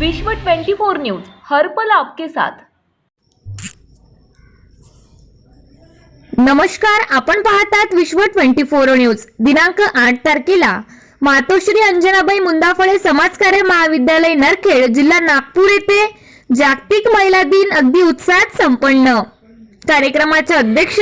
विश्व 24 न्यूज हर पल आपके साथ. नमस्कार आपण पाहतात विश्व ट्वेंटी फोर न्यूज. दिनांक आठ तारखेला मातोश्री अंजनाबाई मुंदाफळे समाजकार्य महाविद्यालय नरखेड जिल्हा नागपूर येथे जागतिक महिला दिन अगदी उत्साहात संपन्न. कार्यक्रमाचे अध्यक्ष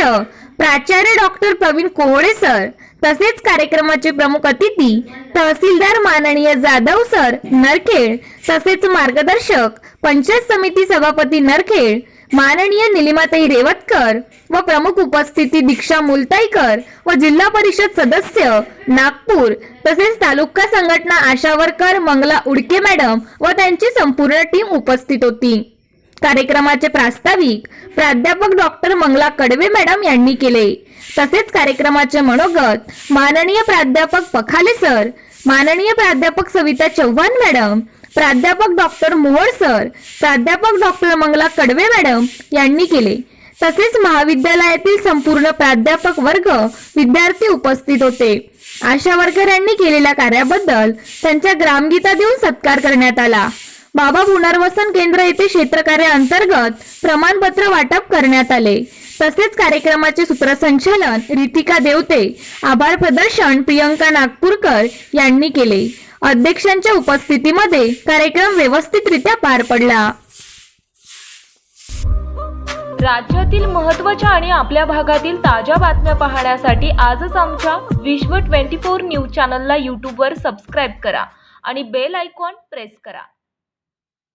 प्राचार्य डॉक्टर प्रवीण कोहळे सर तसेच कार्यक्रमाचे प्रमुख अतिथी तहसीलदार माननीय जाधव सर नरखेड तसेच मार्गदर्शक पंचायत समिती सभापती नरखेड माननीय निलिमाताई रेवतकर व प्रमुख उपस्थिती दीक्षा मुलताईकर व जिल्हा परिषद सदस्य नागपूर तसेच तालुका संघटना आशावरकर मंगला उडके मॅडम व त्यांची संपूर्ण टीम उपस्थित होती. कार्यक्रमाचे प्रास्ताविक प्राध्यापक डॉक्टर मंगला कडवे मॅडम यांनी केले. तसेच कार्यक्रमाचे मनोगत माननीय प्राध्यापक पखाले सर माननीय प्राध्यापक सविता चव्हाण मॅडम प्राध्यापक डॉक्टर मोहोळ सर प्राध्यापक डॉक्टर मंगला कडवे मॅडम यांनी केले. तसेच महाविद्यालयातील संपूर्ण प्राध्यापक वर्ग विद्यार्थी उपस्थित होते. आशा वर्कर यांनी केलेल्या कार्याबद्दल त्यांच्या ग्रामगीता देऊन सत्कार करण्यात आला. बाबा पुनर्वसन केंद्र येथे क्षेत्रकार्य अंतर्गत प्रमाणपत्र वाटप करण्यात आले. तसेच कार्यक्रमाचे सूत्रसंचालन रितिका देवते आभार प्रदर्शन प्रियंका नागपूरकर यांनी केले. अध्यक्षांच्या उपस्थितीमध्ये कार्यक्रम व्यवस्थितरित्या पार पडला. राज्यातील महत्त्वाच्या आणि आपल्या भागातील ताज्या बातम्या पाहण्यासाठी आजच आमच्या विश्व 24 न्यूज चॅनलला यूट्यूबवर सबस्क्राईब करा आणि बेल आयकॉन प्रेस करा.